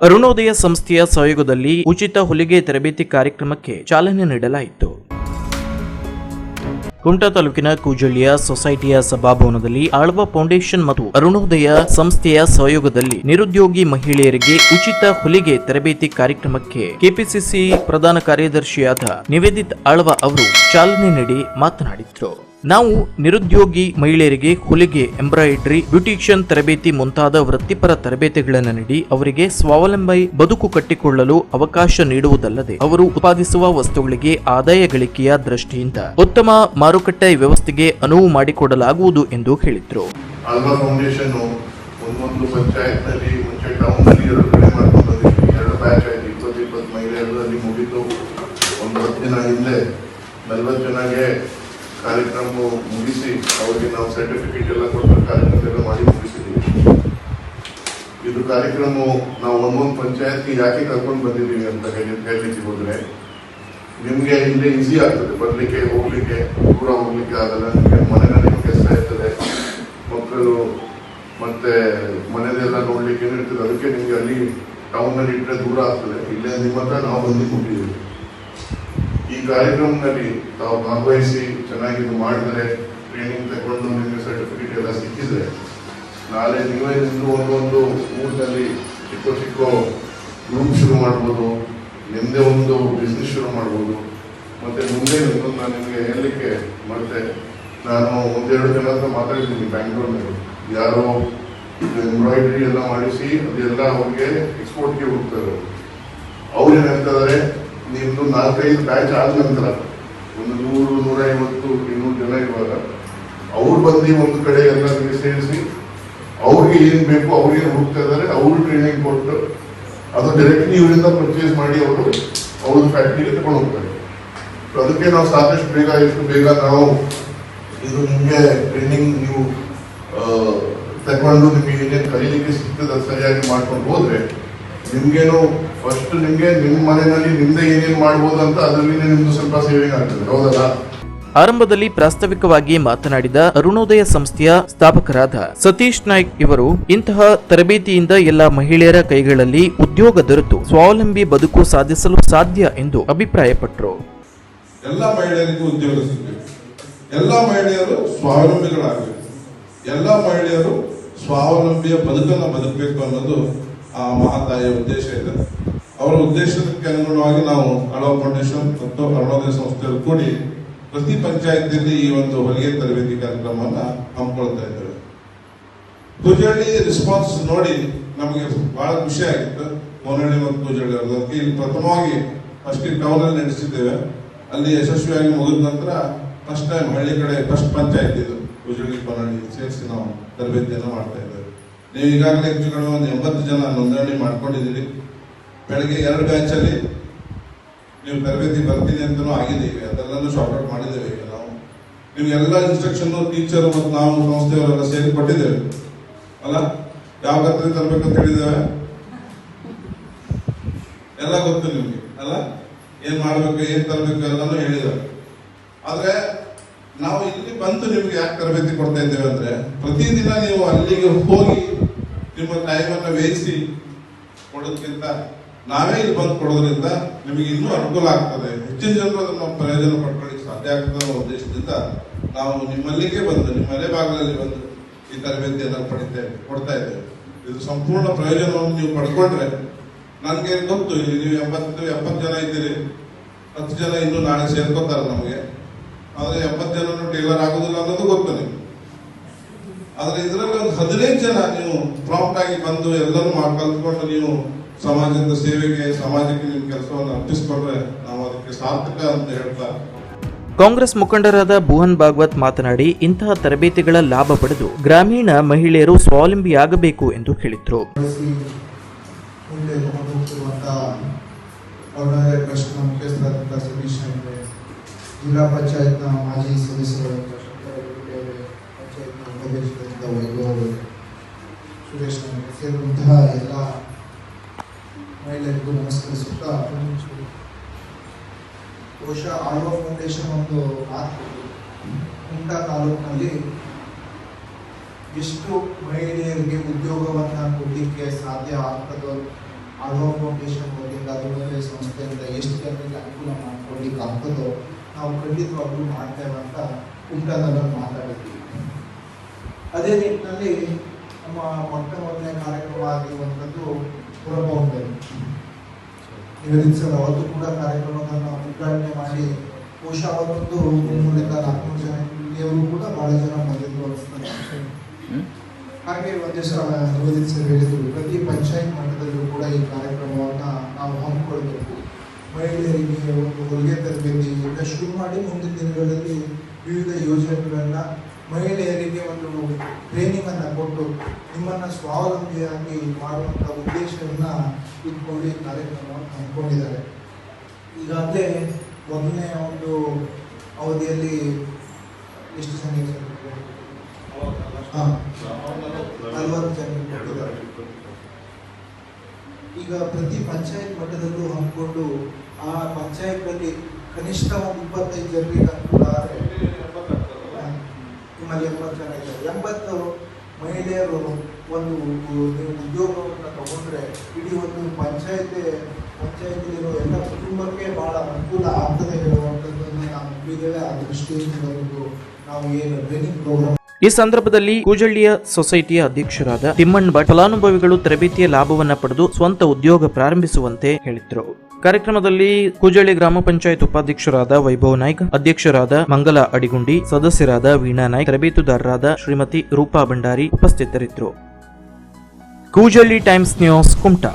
ಅರುಣೋದಯ ಸಂಸ್ಥೆಯ ಸಹಯೋಗದಲ್ಲಿ ಉಚಿತ ಹೊಲಿಗೆ ತರಬೇತಿ ಕಾರ್ಯಕ್ರಮಕ್ಕೆ ಚಾಲನೆ ನೀಡಲಾಯಿತು. ಕುಮಟಾ ತಾಲೂಕಿನ ಕೂಜಳ್ಳಿಯ ಸೊಸೈಟಿಯ ಸಭಾಭವನದಲ್ಲಿ ಆಳ್ವ ಫೌಂಡೇಶನ್ ಮತ್ತು ಅರುಣೋದಯ ಸಂಸ್ಥೆಯ ಸಹಯೋಗದಲ್ಲಿ ನಿರುದ್ಯೋಗಿ ಮಹಿಳೆಯರಿಗೆ ಉಚಿತ ಹೊಲಿಗೆ ತರಬೇತಿ ಕಾರ್ಯಕ್ರಮಕ್ಕೆ ಕೆಪಿಸಿಸಿ ಪ್ರಧಾನ ಕಾರ್ಯದರ್ಶಿಯಾದ ನಿವೇದಿತ್ ಆಳ್ವ ಅವರು ಚಾಲನೆ ನೀಡಿ ಮಾತನಾಡಿದ್ರು. ನಾವು ನಿರುದ್ಯೋಗಿ ಮಹಿಳೆಯರಿಗೆ ಹೊಲಿಗೆ, ಎಂಬ್ರಾಯ್ಡರಿ, ಬ್ಯೂಟಿಷಿಯನ್ ತರಬೇತಿ ಮುಂತಾದ ವೃತ್ತಿಪರ ತರಬೇತಿಗಳನ್ನು ನೀಡಿ ಅವರಿಗೆ ಸ್ವಾವಲಂಬಿ ಬದುಕು ಕಟ್ಟಿಕೊಳ್ಳಲು ಅವಕಾಶ ನೀಡುವುದಲ್ಲದೆ ಅವರು ಉತ್ಪಾದಿಸುವ ವಸ್ತುಗಳಿಗೆ ಆದಾಯ ಗಳಿಕೆಯ ದೃಷ್ಟಿಯಿಂದ ಉತ್ತಮ ಮಾರುಕಟ್ಟೆ ವ್ಯವಸ್ಥೆಗೆ ಅನುವು ಮಾಡಿಕೊಡಲಾಗುವುದು ಎಂದು ಹೇಳಿದರು. ಒಂದು ಹತ್ತು ಕಾರ್ಯಕ್ರಮ ಮುಗಿಸಿ ಅವರಿಗೆ ನಾವು ಸರ್ಟಿಫಿಕೇಟ್ ಎಲ್ಲ ಕೊಟ್ಟು ಕಾರ್ಯಕ್ರಮ ಎಲ್ಲ ಮಾಡಿ ಮುಗಿಸಿದ್ದೀವಿ. ಇದು ಕಾರ್ಯಕ್ರಮ ನಾವು ಒಂದೊಂದು ಪಂಚಾಯತ್ಗೆ ಯಾಕೆ ಕರ್ಕೊಂಡು ಬಂದಿದ್ದೀವಿ ಅಂತ ಹೇಳಿ ಹೇಳಲಿಕ್ಕೆ ಹೋದ್ರೆ, ನಿಮಗೆ ಇಲ್ಲಿ ಈಸಿ ಆಗ್ತದೆ, ಬರಲಿಕ್ಕೆ, ಹೋಗ್ಲಿಕ್ಕೆ, ದೂರ ಹೋಗ್ಲಿಕ್ಕೆ ಆಗಲ್ಲ. ನಿಮಗೆ ಮನೆಯಲ್ಲಿ ಕೆಲಸ ಇರ್ತದೆ. ಮಕ್ಕಳು ಮತ್ತೆ ಮನೆಯದೆಲ್ಲ ನೋಡ್ಲಿಕ್ಕೆ ಇರ್ತದೆ ಅದಕ್ಕೆ ನಿಮಗೆ ಅಲ್ಲಿ ಟೌನ್ನಲ್ಲಿ ಇಟ್ಟರೆ ದೂರ ಆಗ್ತದೆ. ಇಲ್ಲೇ ನಿಮ್ಮ ಹತ್ರ ನಾವು ಬಂದು ಕೊಟ್ಟಿದ್ದೀವಿ ಕಾರ್ಯಕ್ರಮದಲ್ಲಿ ತಾವು ಭಾಗವಹಿಸಿ ಚೆನ್ನಾಗಿ ಇದು ಮಾಡಿದರೆ ಟ್ರೈನಿಂಗ್ ತಗೊಂಡು ನಿಮಗೆ ಸರ್ಟಿಫಿಕೇಟ್ ಎಲ್ಲ ಸಿಕ್ಕಿದ್ರೆ, ನಾಳೆ ನೀವೇ ನಿಮ್ಮದು ಒಂದೊಂದು ಊರಿನಲ್ಲಿ ಚಿಕ್ಕ ಚಿಕ್ಕ ಗ್ರೂಪ್ ಶುರು ಮಾಡ್ಬೋದು ನಿಮ್ಮದೇ ಒಂದು ಬಿಸ್ನೆಸ್ ಶುರು ಮಾಡ್ಬೋದು. ಮತ್ತು ಮುಂದೆ ನಾನು ನಿಮಗೆ ಹೇಳಲಿಕ್ಕೆ ಮತ್ತೆ ನಾನು ಒಂದೆರಡು ಜನ ಹತ್ರ ಮಾತಾಡಿದ್ದೀನಿ ಬ್ಯಾಂಗ್ಳೂರಿನಲ್ಲಿ. ಯಾರೋ ಎಂಬ್ರಾಯ್ಡ್ರಿ ಎಲ್ಲ ಮಾಡಿಸಿ ಅದೆಲ್ಲ ಅವ್ರಿಗೆ ಎಕ್ಸ್ಪೋರ್ಟ್ಗೆ ಹೋಗ್ತಾರೆ ಅವ್ರು ಏನ್ ನಿಮ್ದು ನಾಲ್ಕೈದು ಬ್ಯಾಚ್ ಆದ ನಂತರ ಒಂದು ನೂರು, ನೂರೈವತ್ತು ಇನ್ನೂರು ಜನ ಇರುವಾಗ, ಅವ್ರು ಬಂದು ಒಂದು ಕಡೆ ಎಲ್ಲರಿಗೆ ಸೇರಿಸಿ, ಅವ್ರಿಗೆ ಏನ್ ಬೇಕು ಅವ್ರಿಗೆ ಹೋಗ್ತಾ ಇದ್ದಾರೆ, ಅವ್ರು ಟ್ರೈನಿಂಗ್ ಕೊಟ್ಟು ಅದು ಡೈರೆಕ್ಟ್ಲಿ ಇವರಿಂದ ಪರ್ಚೇಸ್ ಮಾಡಿ ಅವರು ಅವ್ರ ಫ್ಯಾಕ್ಟ್ರಿಗೆ ತಗೊಂಡು ಹೋಗ್ತಾರೆ. ಅದಕ್ಕೆ ನಾವು ಸಾಕಷ್ಟು ಬೇಗ ಎಷ್ಟು ಬೇಗ ನಾವು ಇದು ನಿಮಗೆ ಟ್ರೈನಿಂಗ್ ನೀವು ತಗೊಂಡು ನಿಮಗೆ ಏನೇನು ಕಲೀಲಿಕ್ಕೆ ಸಿಗ್ತದೆ ಸರಿಯಾಗಿ ಮಾಡ್ಕೊಂಡು ಹೋದ್ರೆ ನಿಮ್ಗೇನು ಫಸ್ಟ್ ನಿಮ್ಗೆ ನಿಮ್ಮ ಮನೆಯಲ್ಲಿ ನಿಮ್ದೆ ಏನೇನು ಮಾಡಬಹುದು ಅಂತ ಅದರಲ್ಲಿ ನಿಮ್ದು ಸ್ವಲ್ಪ ಸೇವಿಂಗ್ ಆಗ್ತದೆ ಹೌದಲ್ಲ? ಆರಂಭದಲ್ಲಿ ಪ್ರಾಸ್ತಾವಿಕವಾಗಿ ಮಾತನಾಡಿದ ಅರುಣೋದಯ ಸಂಸ್ಥೆಯ ಸ್ಥಾಪಕರಾದ ಸತೀಶ್ ನಾಯ್ಕ್ ಇವರು ಇಂತಹ ತರಬೇತಿಯಿಂದ ಎಲ್ಲ ಮಹಿಳೆಯರ ಕೈಗಳಲ್ಲಿ ಉದ್ಯೋಗ ದೊರೆತು ಸ್ವಾವಲಂಬಿ ಬದುಕು ಸಾಧಿಸಲು ಸಾಧ್ಯ ಎಂದು ಅಭಿಪ್ರಾಯಪಟ್ಟರು ಎಲ್ಲ ಮಹಿಳೆಯರಿಗೂ ಉದ್ಯೋಗ ಸಿಗಬೇಕು. ಎಲ್ಲ ಮಹಿಳೆಯರು ಸ್ವಾವಲಂಬಿಗಳಾಗಬೇಕು. ಎಲ್ಲ ಮಹಿಳೆಯರು ಸ್ವಾವಲಂಬಿಯ ಬದುಕನ್ನು ಬದುಕಬೇಕು ಅನ್ನೋದು ಆ ಮಹಾತಾಯಿಯ ಉದ್ದೇಶ ಇದೆ. ಅವರ ಉದ್ದೇಶಕ್ಕೆ ಅನುಗುಣವಾಗಿ ನಾವು ಅಳವ ಫೌಂಡೇಶನ್ ಮತ್ತು ಅರುಣೋದಯ ಸಂಸ್ಥೆಗಳು ಕೂಡಿ ಪ್ರತಿ ಪಂಚಾಯತಿಯಲ್ಲಿ ಈ ಒಂದು ಹೊಲಿಗೆ ತರಬೇತಿ ಕಾರ್ಯಕ್ರಮವನ್ನು ಹಮ್ಮಿಕೊಳ್ತಾ ಇದ್ದೇವೆ. ಪೂಜಳ್ಳಿ ರೆಸ್ಪಾನ್ಸ್ ನೋಡಿ ನಮಗೆ ಬಹಳ ಖುಷಿ ಆಗಿತ್ತು. ಮೋನಹಳ್ಳಿ ಮತ್ತು ಪೂಜಳ್ಳಿ ಅವ್ರದ್ದು ಅದಕ್ಕೆ ಇಲ್ಲಿ ಪ್ರಥಮವಾಗಿ ಫಸ್ಟ್ ಟೌನಲ್ಲಿ ನಡೆಸಿದ್ದೇವೆ. ಅಲ್ಲಿ ಯಶಸ್ವಿಯಾಗಿ ಮುಗಿದ ನಂತರ ಫಸ್ಟ್ ಟೈಮ್ ಹಳ್ಳಿ ಕಡೆ ಫಸ್ಟ್ ಪಂಚಾಯತ್ ಇದು. ಪೂಜಳ್ಳಿ ಕೊನಹಳ್ಳಿ ಸೇರಿಸಿ ನಾವು ತರಬೇತಿಯನ್ನು ಮಾಡ್ತಾ ಇದ್ದೇವೆ. ನೀವು ಈಗಾಗಲೇ ಹೆಚ್ಚು ಕಡಿಮೆ ಒಂದು ಎಂಬತ್ತು ಜನ ನೋಂದಣಿ ಮಾಡ್ಕೊಂಡಿದ್ದೀರಿ. ಬೆಳಗ್ಗೆ ಎರಡು ಬ್ಯಾಚ್ ಅಲ್ಲಿ ನೀವು ತರಬೇತಿ ಬರ್ತೀನಿ ಅಂತಲೂ ಆಗಿದೆ ಈಗ. ಅದೆಲ್ಲನೂ ಶಾರ್ಟ್ ಔಟ್ ಮಾಡಿದ್ದೇವೆ ಈಗ ನಾವು. ನಿಮಗೆಲ್ಲ ಇನ್ಸ್ಟ್ರಕ್ಷನ್ ಟೀಚರ್ ಮತ್ತು ನಾವು ಸಂಸ್ಥೆಯವರೆಲ್ಲ ಸೇರಿ ಕೊಟ್ಟಿದ್ದೇವೆ. ಅಲ್ಲ? ಯಾವ ಕತ್ರಿ ತರಬೇಕಂತ ಹೇಳಿದ್ದೇವೆ? ಎಲ್ಲ ಗೊತ್ತು ನಿಮಗೆ, ಅಲ್ಲ? ಏನು ಮಾಡಬೇಕು, ಏನು ತರಬೇಕು ಎಲ್ಲಾನು ಹೇಳಿದ್ದಾರೆ ಆದರೆ ನಾವು ಇಲ್ಲಿ ಬಂದು ನಿಮ್ಗೆ ಯಾಕೆ ತರಬೇತಿ ಕೊಡ್ತಾ ಇದ್ದೇವೆ ಅಂದ್ರೆ, ಪ್ರತಿದಿನ ನೀವು ಅಲ್ಲಿಗೆ ಹೋಗಿ ನಿಮ್ಮ ಟೈಮನ್ನು ಬೇಯಿಸಿ ಕೊಡೋದಕ್ಕಿಂತ ನಾವೇ ಇಲ್ಲಿ ಬಂದು ಕೊಡೋದ್ರಿಂದ ನಿಮಗೆ ಇನ್ನೂ ಅನುಕೂಲ ಆಗ್ತದೆ. ಹೆಚ್ಚಿನ ಜನರು ಅದನ್ನ ಪ್ರಯೋಜನ ಪಡ್ಕೊಳ್ಳಿಕ್ಕೆ ಸಾಧ್ಯ ಆಗ್ತದೆ ಅನ್ನೋ ಉದ್ದೇಶದಿಂದ ನಾವು ನಿಮ್ಮಲ್ಲಿಗೆ ಬಂದು ನಿಮ್ಮ ಭಾಗದಲ್ಲಿ ಬಂದು ಈ ತರಬೇತಿಯನ್ನು ಪಡಿತೇವೆ ಕೊಡ್ತಾ ಇದ್ದೇವೆ. ಇದು ಸಂಪೂರ್ಣ ಪ್ರಯೋಜನವನ್ನು ನೀವು ಪಡ್ಕೊಂಡ್ರೆ ನನಗೆ ಗೊತ್ತು, ಇಲ್ಲಿ ನೀವು ಎಂಬತ್ತು ಎಪ್ಪತ್ತು ಜನ ಇದ್ದೀರಿ. ಹತ್ತು ಜನ ಇನ್ನೂ ನಾಳೆ ಸೇರ್ಕೋತಾರೆ ನಮಗೆ. ಆದರೆ ಎಂಬತ್ತು ಜನ ಟೇಲರ್ ಆಗೋದಿಲ್ಲ ಅನ್ನೋದು ಗೊತ್ತು ನಿಮ್ಗೆ. ಆದರೆ ಇದರಲ್ಲಿ ಒಂದು ಹದಿನೈದು ಜನ ನೀವು ಪ್ರಾಂಪ್ಟ್ ಆಗಿ ಬಂದು ಎಲ್ಲರೂ ಮಾಡಿ ನೀವು ಸಮಾಜದ ಸೇವೆಗೆ ಸಮಾಜಕ್ಕೆ ನಿಮ್ಮ ಕೆಲಸವನ್ನು ಅರ್ಪಿಸಿಕೊಂಡ್ರೆ ನಾವು ಅದಕ್ಕೆ ಸಾರ್ಥಕ ಅಂತ ಹೇಳ್ತಾ. ಕಾಂಗ್ರೆಸ್ ಮುಖಂಡರಾದ ಭುವನ್ ಭಾಗವತ್ ಮಾತನಾಡಿ ಇಂತಹ ತರಬೇತಿಗಳ ಲಾಭ ಪಡೆದು ಗ್ರಾಮೀಣ ಮಹಿಳೆಯರು ಸ್ವಾವಲಂಬಿಯಾಗಬೇಕು ಎಂದು ಹೇಳಿದರು. ಜಿಲ್ಲಾ ಪಂಚಾಯತ್ನ ಮಾಜಿ ಅವರು ಸುರೇಶ್ ಸೇರಿದಂತಹ ಎಲ್ಲ ಮಹಿಳೆಯರಿಗೂ ನಮಸ್ಕರಿಸುತ್ತಾ ಬಹುಶಃ ಆಯೋ ಫೌಂಡೇಶನ್ ಒಂದು ಮಾತು. ಕುಮಟಾ ತಾಲೂಕಿನಲ್ಲಿ ಎಷ್ಟು ಮಹಿಳೆಯರಿಗೆ ಉದ್ಯೋಗವನ್ನು ಕೊಡಲಿಕ್ಕೆ ಸಾಧ್ಯ ಆಗ್ತದೋ ಆಯೋ ಫೌಂಡೇಶನ್ ವತಿಯಿಂದ ಅರುಣೋದಯ ಸಂಸ್ಥೆಯಿಂದ ಎಷ್ಟು ಜನರಿಗೆ ಅನುಕೂಲ ಮಾಡಿಕೊಡ್ಲಿಕ್ಕೆ ಆಗ್ತದೋ ನಾವು ಖಂಡಿತವಾಗ್ಲೂ ಮಾಡ್ತೇವೆ ಅಂತ ಕುಮಟಾದಲ್ಲಿ ಮಾತಾಡಿದ್ವಿ. ಅದೇ ನಿಟ್ಟಿನಲ್ಲಿ ನಮ್ಮ ಮೊಟ್ಟ ಮೊದಲನೇ ಕಾರ್ಯಕ್ರಮ ಆಗಿರುವಂಥದ್ದು ಪುರಭವನದಲ್ಲಿ ಸರ್ ಅವತ್ತು ಕೂಡ ಕಾರ್ಯಕ್ರಮಗಳನ್ನು ಉದ್ಘಾಟನೆ ಮಾಡಿ ಬಹುಶಃ ಅವತ್ತೊಂದು ಮುನ್ನೂರಿಂದ ನಾಲ್ಕುನೂರು ಜನ ಇಲ್ಲಿಯವರು ಕೂಡ ಬಹಳ ಜನ ಅನಿಸ್ತದೆ ಹಾಗೆ ಒಂದೇ ಸಲ ಸರ್ ಹೇಳಿದರು ಪ್ರತಿ ಪಂಚಾಯತ್ ಮಟ್ಟದಲ್ಲೂ ಕೂಡ ಈ ಕಾರ್ಯಕ್ರಮವನ್ನು ನಾವು ಹಮ್ಮಿಕೊಳ್ಬೇಕು. ಮಹಿಳೆಯರಿಗೆ ಒಂದು ಹೊಲಿಗೆ ತರಬೇತಿ ಎಲ್ಲ ಶುರು ಮಾಡಿ ಮುಂದಿನ ದಿನಗಳಲ್ಲಿ ವಿವಿಧ ಯೋಜನೆಗಳನ್ನ ಮಹಿಳೆಯರಿಗೆ ಒಂದು ಟ್ರೈನಿಂಗ್ ಅನ್ನು ಕೊಟ್ಟು ನಿಮ್ಮನ್ನ ಸ್ವಾವಲಂಬಿಯಾಗಿ ಮಾಡುವಂತ ಉದ್ದೇಶವನ್ನ ಇಟ್ಕೊಂಡು ಈ ಕಾರ್ಯಕ್ರಮವನ್ನು ಹಮ್ಮಿಕೊಂಡಿದ್ದಾರೆ. ಈಗಾಗಲೇ ಮೊದಲನೇ ಒಂದು ಅವಧಿಯಲ್ಲಿ ಎಷ್ಟು ಜನ ಹಾಂ, ನಲವತ್ತು ಜನ ಈಗ ಪ್ರತಿ ಪಂಚಾಯತ್ ಮಟ್ಟದಲ್ಲೂ ಹಮ್ಮಿಕೊಂಡು ಆ ಪಂಚಾಯತ್ನಲ್ಲಿ ಕನಿಷ್ಠ ಒಂದು ಇಪ್ಪತ್ತೈದು ಜನರಿಗೆ ಅನುಕೂಲ ಆದರೆ ನಿಮ್ಮಲ್ಲಿ ಎಂಬತ್ತು ಜನ ಇದ್ದಾರೆ ಎಂಬತ್ತು ಮಹಿಳೆಯರು ಒಂದು ನೀವು ಉದ್ಯೋಗವನ್ನು ತಗೊಂಡ್ರೆ ಇಡೀ ಒಂದು ಪಂಚಾಯತ್, ಪಂಚಾಯತಿಲಿರೋ ಎಲ್ಲ ಕುಟುಂಬಕ್ಕೆ ಬಹಳ ಅನುಕೂಲ ಆಗ್ತದೆ ಹೇಳುವಂಥದ್ದನ್ನು ನಾವು ನಂಬಿದ್ದೇವೆ. ಆ ದೃಷ್ಟಿಯಿಂದ ಒಂದು ನಾವು ಏನು ಟ್ರೈನಿಂಗ್ ಪ್ರೋಗ್ರಾಮ್ ಈ ಸಂದರ್ಭದಲ್ಲಿ ಕೂಜಳ್ಳಿಯ ಸೊಸೈಟಿಯ ಅಧ್ಯಕ್ಷರಾದ ತಿಮ್ಮಣ್ಣ ಭಟ್ ಫಲಾನುಭವಿಗಳು ತರಬೇತಿಯ ಲಾಭವನ್ನ ಪಡೆದು ಸ್ವಂತ ಉದ್ಯೋಗ ಪ್ರಾರಂಭಿಸುವಂತೆ ಹೇಳಿದ್ರು. ಕಾರ್ಯಕ್ರಮದಲ್ಲಿ ಕೂಜಳ್ಳಿ ಗ್ರಾಮ ಪಂಚಾಯತ್ ಉಪಾಧ್ಯಕ್ಷರಾದ ವೈಭವ್ ನಾಯ್ಕ, ಅಧ್ಯಕ್ಷರಾದ ಮಂಗಲ ಅಡಿಗುಂಡಿ, ಸದಸ್ಯರಾದ ವೀಣಾ ನಾಯ್ಕ್, ತರಬೇತುದಾರರಾದ ಶ್ರೀಮತಿ ರೂಪಾ ಭಂಡಾರಿ ಉಪಸ್ಥಿತರಿದ್ದರು ಕೂಜಳ್ಳಿ ಟೈಮ್ಸ್ ನ್ಯೂಸ್ ಕುಮಟಾ.